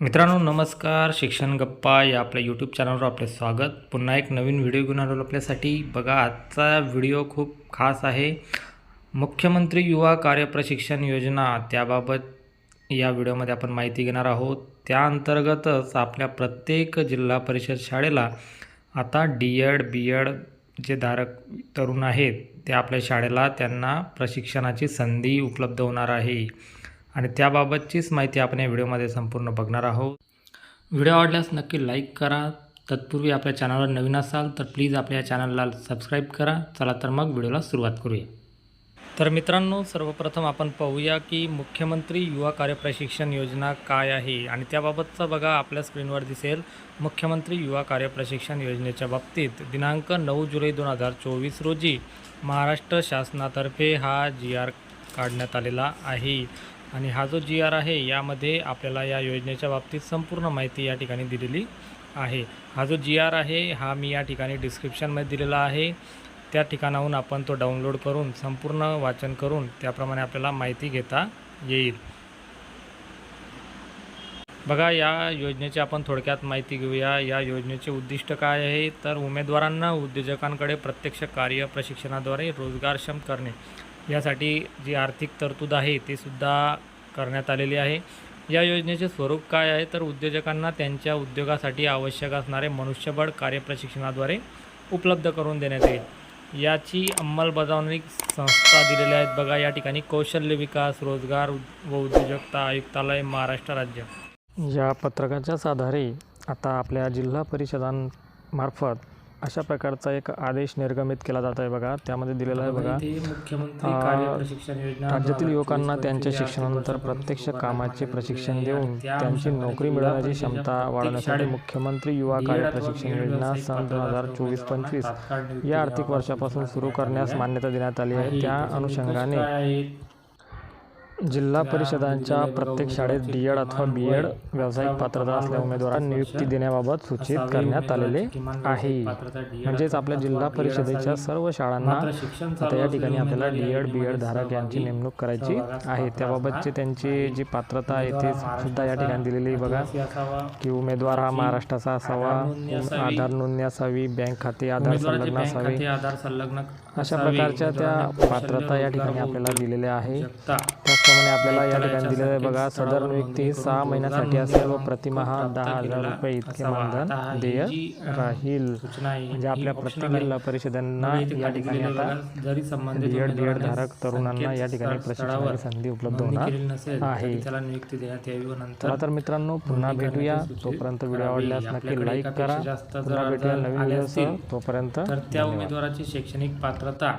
मित्रांनो नमस्कार. शिक्षण गप्पा या आपल्या यूट्यूब चॅनलवर आपले स्वागत. पुन्हा एक नवीन व्हिडिओ घेऊन आलो आपल्यासाठी. बघा आजचा व्हिडिओ खूप खास आहे. मुख्यमंत्री युवा कार्यप्रशिक्षण योजना त्याबाबत या व्हिडिओमध्ये आपण माहिती घेणार आहोत. त्या अंतर्गतच आपल्या प्रत्येक जिल्हा परिषद शाळेला आता डी एड बी एड जे धारक तरुण आहेत ते आपल्या शाळेला त्यांना प्रशिक्षणाची संधी उपलब्ध होणार आहे. आणि त्याबाबतचीच माहिती आपण या व्हिडिओमध्ये संपूर्ण बघणार आहोत. व्हिडिओ आवडल्यास नक्की लाईक करा. तत्पूर्वी आपल्या चॅनलवर नवीन असाल तर प्लीज आपल्या चॅनलला सबस्क्राईब करा. चला तर मग व्हिडिओला सुरुवात करूया. तर मित्रांनो सर्वप्रथम आपण पाहूया की मुख्यमंत्री युवा कार्यप्रशिक्षण योजना काय आहे आणि त्याबाबतचा बघा आपल्या स्क्रीनवर दिसेल. मुख्यमंत्री युवा कार्यप्रशिक्षण योजनेच्या बाबतीत दिनांक नऊ जुलै दोन हजार चोवीस रोजी महाराष्ट्र शासनातर्फे हा जी आर काढण्यात आलेला आहे. आणि हा जो जी आर आहे यामध्ये आपल्याला या योजनेच्या बाबतीत संपूर्ण माहिती या ठिकाणी दिलेली आहे. हा जो जी आर आहे हा मी या ठिकाणी डिस्क्रिप्शनमध्ये दिलेला आहे. त्या ठिकाणाहून आपण तो डाउनलोड करून संपूर्ण वाचन करून त्याप्रमाणे आपल्याला माहिती घेता येईल. बघा या योजनेची आपण थोडक्यात माहिती घेऊया. या योजनेचे उद्दिष्ट काय आहे? तर उमेदवारांना उद्योजकांकडे प्रत्यक्ष कार्य प्रशिक्षणाद्वारे रोजगारक्षम करणे. यासाठी जी आर्थिक तरतूद आहे ती सुद्धा करण्यात आलेली आहे. या योजनेचे स्वरूप काय आहे? तर उद्योजकांना त्यांच्या उद्योगासाठी आवश्यक असणारे मनुष्यबळ कार्यप्रशिक्षणाद्वारे उपलब्ध करून देण्यात येईल. याची अंमलबजावणी संस्था दिलेल्या आहेत. बघा या ठिकाणी कौशल्य विकास रोजगार व उद्योजकता आयुक्तालय महाराष्ट्र राज्य. या पत्रकाच्याच आधारे आता आपल्या जिल्हा परिषदांमार्फत अशा प्रकारचा एक आदेश निर्गमित केला जात आहे बघा. त्यामध्ये दिलेला आहे बघा राज्यातील युवकांना त्यांच्या शिक्षणानंतर प्रत्यक्ष कामाचे प्रशिक्षण देऊन त्यांची नोकरी मिळवण्याची क्षमता वाढवण्यासाठी मुख्यमंत्री युवा कार्य प्रशिक्षण योजना सन दोन हजार चोवीस पंचवीस या आर्थिक वर्षापासून सुरू करण्यास मान्यता देण्यात आली आहे. त्या अनुषंगाने जिल्हा परिषदांच्या प्रत्येक शाळेत डी एड अथवा बी एड व्यावसायिक पात्रता असलेल्या उमेदवारांना नियुक्ती देण्याबाबत सूचित करण्यात आलेले आहे. म्हणजेच आपल्या जिल्हा परिषदेच्या सर्व शाळांना आता या ठिकाणी आपल्याला डी एड बी एड धारक यांची नेमणूक करायची आहे. त्याबाबतची त्यांची जी पात्रता आहे ते सुद्धा या ठिकाणी दिलेली आहे बघा. की उमेदवार हा महाराष्ट्राचा असावा आधार नोंदणी असावी. बँक खाते आधार संलग्न असावे. अशा प्रकारच्या त्या पात्रता या ठिकाणी आपल्याला दिलेल्या आहे. त्याचप्रमाणे आपल्याला या ठिकाणी दिलेलं आहे बघा. सदर नियुक्ती ही सहा महिन्यासाठी असेल व प्रतिमहा दहा हजार रुपये इतके मानधन देय राहील. म्हणजे आपल्या प्रत्येक जिल्हा परिषदांना या ठिकाणी आता जरी संबंधित बी एड बी एड उमेदवाराने धारक तरुणांना या ठिकाणी प्रशिक्षणाची संधी उपलब्ध होणार आहे. चला तर मित्रांनो पुन्हा भेटूया. तोपर्यंत व्हिडिओ आवडल्यास नक्की लाईक करा. पुन्हा भेटूया नवीन व्हिडिओसह. तोपर्यंत तर त्या उमेदवाराची शैक्षणिक पात्रता